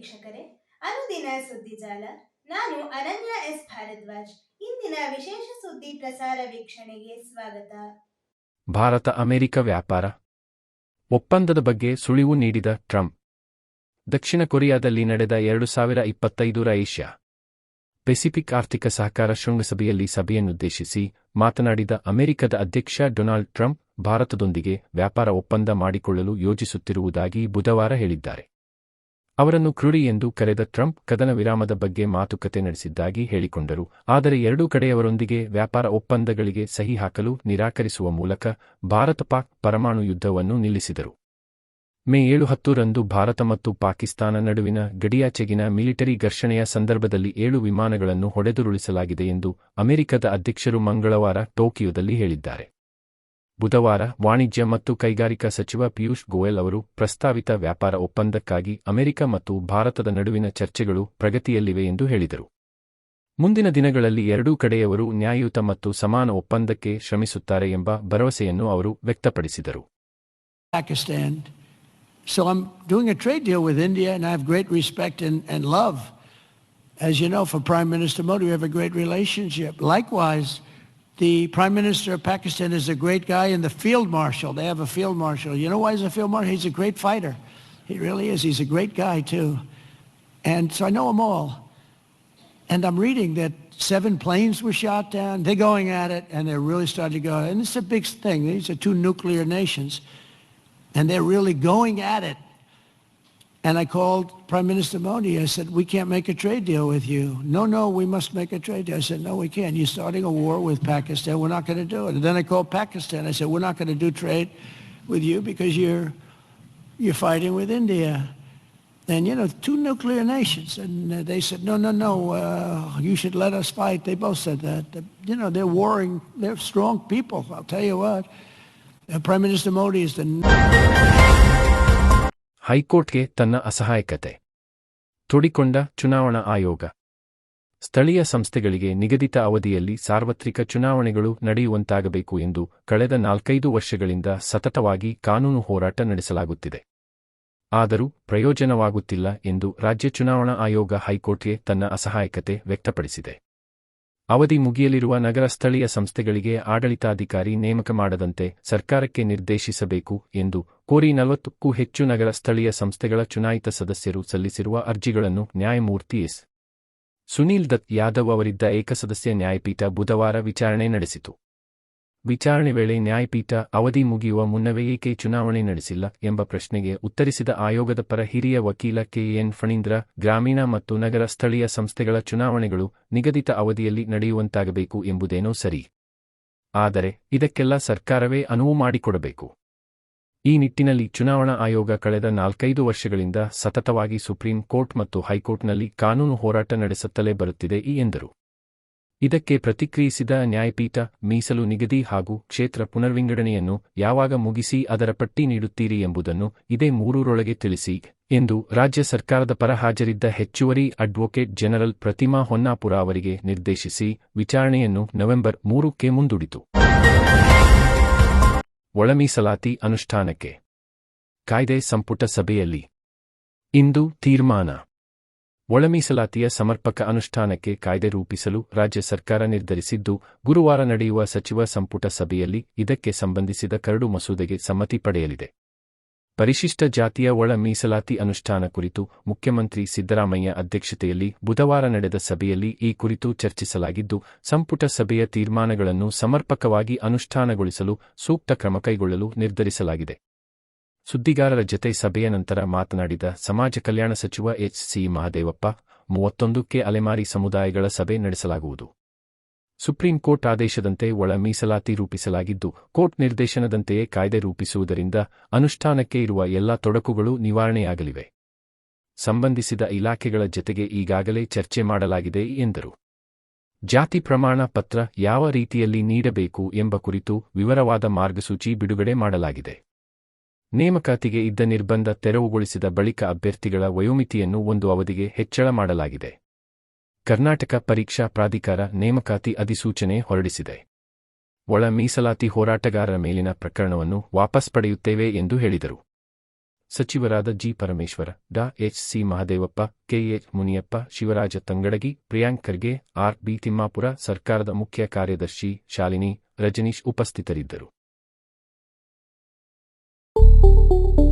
ವೀಕ್ಷಕರೇ, ಅನುದಿನ ಸುದ್ದಿಜಾಲ ನಾನು ಅನನ್ಯ ಎಸ್. ಭಾರದ್ವಾಜ್. ಇಂದಿನ ವಿಶೇಷ ಸುದ್ದಿ ಪ್ರಸಾರ ವೀಕ್ಷಣೆಗೆ ಸ್ವಾಗತ. ಭಾರತ, ಅಮೆರಿಕ ವ್ಯಾಪಾರ. ಒಪ್ಪಂದದ ಬಗ್ಗೆ ಸುಳಿವು ನೀಡಿದ ಟ್ರಂಪ್. ದಕ್ಷಿಣ ಕೊರಿಯಾದಲ್ಲಿ ನಡೆದ ಎರಡು ಸಾವಿರ ಇಪ್ಪತ್ತೈದರ ಏಷ್ಯಾ ಪೆಸಿಫಿಕ್ ಆರ್ಥಿಕ ಸಹಕಾರ ಶೃಂಗಸಭೆಯಲ್ಲಿ ಸಭೆಯನ್ನುದ್ದೇಶಿಸಿ ಮಾತನಾಡಿದ ಅಮೆರಿಕದ ಅಧ್ಯಕ್ಷ ಡೊನಾಲ್ಡ್ ಟ್ರಂಪ್, ಭಾರತದೊಂದಿಗೆ ವ್ಯಾಪಾರ ಒಪ್ಪಂದ ಮಾಡಿಕೊಳ್ಳಲು ಯೋಜಿಸುತ್ತಿರುವುದಾಗಿ ಬುಧವಾರ ಹೇಳಿದ್ದಾರೆ. ಅವರನ್ನು ಕ್ರೂರಿ ಎಂದು ಕರೆದ ಟ್ರಂಪ್ ಕದನ ವಿರಾಮದ ಬಗ್ಗೆ ಮಾತುಕತೆ ನಡೆಸಿದ್ದಾಗಿ ಹೇಳಿಕೊಂಡರು. ಆದರೆ ಎರಡೂ ಕಡೆಯವರೊಂದಿಗೆ ವ್ಯಾಪಾರ ಒಪ್ಪಂದಗಳಿಗೆ ಸಹಿ ಹಾಕಲು ನಿರಾಕರಿಸುವ ಮೂಲಕ ಭಾರತ ಪಾಕ್ ಪರಮಾಣು ಯುದ್ಧವನ್ನು ನಿಲ್ಲಿಸಿದರು. ಮೇ ಏಳು ಹತ್ತರಂದು ಭಾರತ ಮತ್ತು ಪಾಕಿಸ್ತಾನ ನಡುವಿನ ಗಡಿಯಾಚೆಗಿನ ಮಿಲಿಟರಿ ಘರ್ಷಣೆಯ ಸಂದರ್ಭದಲ್ಲಿ ಏಳು ವಿಮಾನಗಳನ್ನು ಹೊಡೆದುರುಳಿಸಲಾಗಿದೆ ಎಂದು ಅಮೆರಿಕದ ಅಧ್ಯಕ್ಷರು ಮಂಗಳವಾರ ಟೋಕಿಯೋದಲ್ಲಿ ಹೇಳಿದ್ದಾರೆ. ಬುಧವಾರ ವಾಣಿಜ್ಯ ಮತ್ತು ಕೈಗಾರಿಕಾ ಸಚಿವ ಪಿಯೂಷ್ ಗೋಯಲ್ ಅವರು ಪ್ರಸ್ತಾವಿತ ವ್ಯಾಪಾರ ಒಪ್ಪಂದಕ್ಕಾಗಿ ಅಮೆರಿಕ ಮತ್ತು ಭಾರತದ ನಡುವಿನ ಚರ್ಚೆಗಳು ಪ್ರಗತಿಯಲ್ಲಿವೆ ಎಂದು ಹೇಳಿದರು ಮುಂದಿನ ದಿನಗಳಲ್ಲಿ ಎರಡೂ ಕಡೆಯವರು ನ್ಯಾಯಯುತ ಮತ್ತು ಸಮಾನ ಒಪ್ಪಂದಕ್ಕೆ ಶ್ರಮಿಸುತ್ತಾರೆ ಎಂಬ ಭರವಸೆಯನ್ನು ಅವರು ವ್ಯಕ್ತಪಡಿಸಿದರು. So I'm doing a trade deal with India, and I have great respect and, and love. As you know, for Prime Minister Modi, we have a great relationship. Likewise, the Prime Minister of Pakistan is a great guy, and the Field Marshal, they have a Field Marshal. You know why he's a Field Marshal? He's a great fighter. He really is. He's a great guy, too. And so I know them all. And I'm reading that seven planes were shot down. They're going at it, and they're really starting to go. And it's a big thing. These are two nuclear nations and they're really going at it. And I called Prime Minister Modi. I said, we can't make a trade deal with you. No, no, we must make a trade deal. I said, no, we can't. You're starting a war with Pakistan. We're not going to do it. And then I called Pakistan. I said, we're not going to do trade with you because you're, you're fighting with India. And, you know, two nuclear nations. And uh, they said, no, no, no, uh, you should let us fight. They both said that. You know, they're warring. They're strong people, I'll tell you what. Uh, Prime Minister Modi is the ಹೈಕೋರ್ಟ್ಗೆ ತನ್ನ ಅಸಹಾಯಕತೆ. ತೊಡಿಕೊಂಡ ಚುನಾವಣಾ ಆಯೋಗ. ಸ್ಥಳೀಯ ಸಂಸ್ಥೆಗಳಿಗೆ ನಿಗದಿತ ಅವಧಿಯಲ್ಲಿ ಸಾರ್ವತ್ರಿಕ ಚುನಾವಣೆಗಳು ನಡೆಯುವಂತಾಗಬೇಕು ಎಂದು ಕಳೆದ ನಾಲ್ಕೈದು ವರ್ಷಗಳಿಂದ ಸತತವಾಗಿ ಕಾನೂನು ಹೋರಾಟ ನಡೆಸಲಾಗುತ್ತಿದೆ. ಆದರೂ ಪ್ರಯೋಜನವಾಗುತ್ತಿಲ್ಲ ಎಂದು ರಾಜ್ಯ ಚುನಾವಣಾ ಆಯೋಗ ಹೈಕೋರ್ಟ್ಗೆ ತನ್ನ ಅಸಹಾಯಕತೆ ವ್ಯಕ್ತಪಡಿಸಿದೆ. ಅವಧಿ ಮುಗಿಯಲಿರುವ ನಗರ ಸ್ಥಳೀಯ ಸಂಸ್ಥೆಗಳಿಗೆ ಆಡಳಿತಾಧಿಕಾರಿ ನೇಮಕ ಮಾಡದಂತೆ ಸರ್ಕಾರಕ್ಕೆ ನಿರ್ದೇಶಿಸಬೇಕು ಎಂದು ಕೋರಿ ನಲವತ್ತಕ್ಕೂ ಹೆಚ್ಚು ನಗರ ಸ್ಥಳೀಯ ಸಂಸ್ಥೆಗಳ ಚುನಾಯಿತ ಸದಸ್ಯರು ಸಲ್ಲಿಸಿರುವ ಅರ್ಜಿಗಳನ್ನು ನ್ಯಾಯಮೂರ್ತಿ ಎಸ್. ಸುನೀಲ್ ದತ್ ಯಾದವ್ ಅವರಿದ್ದ ಏಕಸದಸ್ಯ ನ್ಯಾಯಪೀಠ ಬುಧವಾರ ವಿಚಾರಣೆ ನಡೆಸಿತು. ವಿಚಾರಣೆ ವೇಳೆ ನ್ಯಾಯಪೀಠ ಅವಧಿ ಮುಗಿಯುವ ಮುನ್ನವೇ ಏಕೆ ಚುನಾವಣೆ ನಡೆಸಿಲ್ಲ ಎಂಬ ಪ್ರಶ್ನೆಗೆ ಉತ್ತರಿಸಿದ ಆಯೋಗದ ಪರ ಹಿರಿಯ ವಕೀಲ ಕೆಎನ್ ಫಣೀಂದ್ರ, ಗ್ರಾಮೀಣ ಮತ್ತು ನಗರ ಸ್ಥಳೀಯ ಸಂಸ್ಥೆಗಳ ಚುನಾವಣೆಗಳು ನಿಗದಿತ ಅವಧಿಯಲ್ಲಿ ನಡೆಯುವಂತಾಗಬೇಕು ಎಂಬುದೇನೋ ಸರಿ. ಆದರೆ ಇದಕ್ಕೆಲ್ಲ ಸರ್ಕಾರವೇ ಅನುವು ಮಾಡಿಕೊಡಬೇಕು. ಈ ನಿಟ್ಟಿನಲ್ಲಿ ಚುನಾವಣಾ ಆಯೋಗ ಕಳೆದ ನಾಲ್ಕೈದು ವರ್ಷಗಳಿಂದ ಸತತವಾಗಿ ಸುಪ್ರೀಂ ಕೋರ್ಟ್ ಮತ್ತು ಹೈಕೋರ್ಟ್ನಲ್ಲಿ ಕಾನೂನು ಹೋರಾಟ ನಡೆಸುತ್ತಲೇ ಬರುತ್ತಿದೆ ಈ ಎಂದರು. ಇದಕ್ಕೆ ಪ್ರತಿಕ್ರಿಯಿಸಿದ ನ್ಯಾಯಪೀಠ, ಮೀಸಲು ನಿಗದಿ ಹಾಗೂ ಕ್ಷೇತ್ರ ಪುನರ್ವಿಂಗಡಣೆಯನ್ನು ಯಾವಾಗ ಮುಗಿಸಿ ಅದರ ಪಟ್ಟಿ ನೀಡುತ್ತೀರಿ ಎಂಬುದನ್ನು ಇದೇ ಮೂರರೊಳಗೆ ತಿಳಿಸಿ ಎಂದು ರಾಜ್ಯ ಸರ್ಕಾರದ ಪರ ಹಾಜರಿದ್ದ ಹೆಚ್ಚುವರಿ ಅಡ್ವೊಕೇಟ್ ಜನರಲ್ ಪ್ರತಿಮಾ ಹೊನ್ನಾಪುರ ಅವರಿಗೆ ನಿರ್ದೇಶಿಸಿ, ವಿಚಾರಣೆಯನ್ನು ನವೆಂಬರ್ ಮೂರಕ್ಕೆ ಮುಂದೂಡಿತು. ಒಳಮೀಸಲಾತಿ ಅನುಷ್ಠಾನಕ್ಕೆ. ಕಾಯ್ದೆ ಸಂಪುಟ ಸಭೆಯಲ್ಲಿ. ಇಂದು ತೀರ್ಮಾನ. ಒಳಮೀಸಲಾತಿಯ ಸಮರ್ಪಕ ಅನುಷ್ಠಾನಕ್ಕೆ ಕಾಯ್ದೆ ರೂಪಿಸಲು ರಾಜ್ಯ ಸರ್ಕಾರ ನಿರ್ಧರಿಸಿದ್ದು, ಗುರುವಾರ ನಡೆಯುವ ಸಚಿವ ಸಂಪುಟ ಸಭೆಯಲ್ಲಿ ಇದಕ್ಕೆ ಸಂಬಂಧಿಸಿದ ಕರಡು ಮಸೂದೆಗೆ ಸಮ್ಮತಿ ಪಡೆಯಲಿದೆ. ಪರಿಶಿಷ್ಟ ಜಾತಿಯ ಒಳ ಮೀಸಲಾತಿ ಅನುಷ್ಠಾನ ಕುರಿತು ಮುಖ್ಯಮಂತ್ರಿ ಸಿದ್ದರಾಮಯ್ಯ ಅಧ್ಯಕ್ಷತೆಯಲ್ಲಿ ಬುಧವಾರ ನಡೆದ ಸಭೆಯಲ್ಲಿ ಈ ಕುರಿತು ಚರ್ಚಿಸಲಾಗಿದ್ದು, ಸಂಪುಟ ಸಭೆಯ ತೀರ್ಮಾನಗಳನ್ನು ಸಮರ್ಪಕವಾಗಿ ಅನುಷ್ಠಾನಗೊಳಿಸಲು ಸೂಕ್ತ ಕ್ರಮ ಕೈಗೊಳ್ಳಲು ನಿರ್ಧರಿಸಲಾಗಿದೆ. ಸುದ್ದಿಗಾರರ ಜತೆ ಸಭೆಯ ನಂತರ ಮಾತನಾಡಿದ ಸಮಾಜ ಕಲ್ಯಾಣ ಸಚಿವ ಎಚ್ ಸಿ ಮಹದೇವಪ್ಪ ಮೂವತ್ತೊಂದಕ್ಕೆ ಅಲೆಮಾರಿ ಸಮುದಾಯಗಳ ಸಭೆ ನಡೆಸಲಾಗುವುದು. ಸುಪ್ರೀಂ ಕೋರ್ಟ್ ಆದೇಶದಂತೆ ಒಳ ಮೀಸಲಾತಿ ರೂಪಿಸಲಾಗಿದ್ದು, ಕೋರ್ಟ್ ನಿರ್ದೇಶನದಂತೆಯೇ ಕಾಯ್ದೆ ರೂಪಿಸುವುದರಿಂದ ಅನುಷ್ಠಾನಕ್ಕೆ ಇರುವ ಎಲ್ಲ ತೊಡಕುಗಳು ನಿವಾರಣೆಯಾಗಲಿವೆ. ಸಂಬಂಧಿಸಿದ ಇಲಾಖೆಗಳ ಜತೆಗೆ ಈಗಾಗಲೇ ಚರ್ಚೆ ಮಾಡಲಾಗಿದೆ ಎಂದರು. ಜಾತಿ ಪ್ರಮಾಣ ಪತ್ರ ಯಾವ ರೀತಿಯಲ್ಲಿ ನೀಡಬೇಕು ಎಂಬ ಕುರಿತು ವಿವರವಾದ ಮಾರ್ಗಸೂಚಿ ಬಿಡುಗಡೆ ಮಾಡಲಾಗಿದೆ. ನೇಮಕಾತಿಗೆ ಇದ್ದ ನಿರ್ಬಂಧ ತೆರವುಗೊಳಿಸಿದ ಬಳಿಕ ಅಭ್ಯರ್ಥಿಗಳ ವಯೋಮಿತಿಯನ್ನು ಒಂದು ಅವಧಿಗೆ ಹೆಚ್ಚಳ ಮಾಡಲಾಗಿದೆ. ಕರ್ನಾಟಕ ಪರೀಕ್ಷಾ ಪ್ರಾಧಿಕಾರ ನೇಮಕಾತಿ ಅಧಿಸೂಚನೆ ಹೊರಡಿಸಿದೆ. ಒಳ ಮೀಸಲಾತಿ ಹೋರಾಟಗಾರರ ಮೇಲಿನ ಪ್ರಕರಣವನ್ನು ವಾಪಸ್ ಪಡೆಯುತ್ತೇವೆ ಎಂದು ಹೇಳಿದರು. ಸಚಿವರಾದ ಜಿ. ಪರಮೇಶ್ವರ, ಡಾ. H. C. Mahadevappa KH Muniyappa, Shivaraj Tangadagi, Priyank Kharge, R. B. Timmapur, ಸರ್ಕಾರದ ಮುಖ್ಯ ಕಾರ್ಯದರ್ಶಿ ಶಾಲಿನಿ ರಜನೀಶ್ ಉಪಸ್ಥಿತರಿದ್ದರು.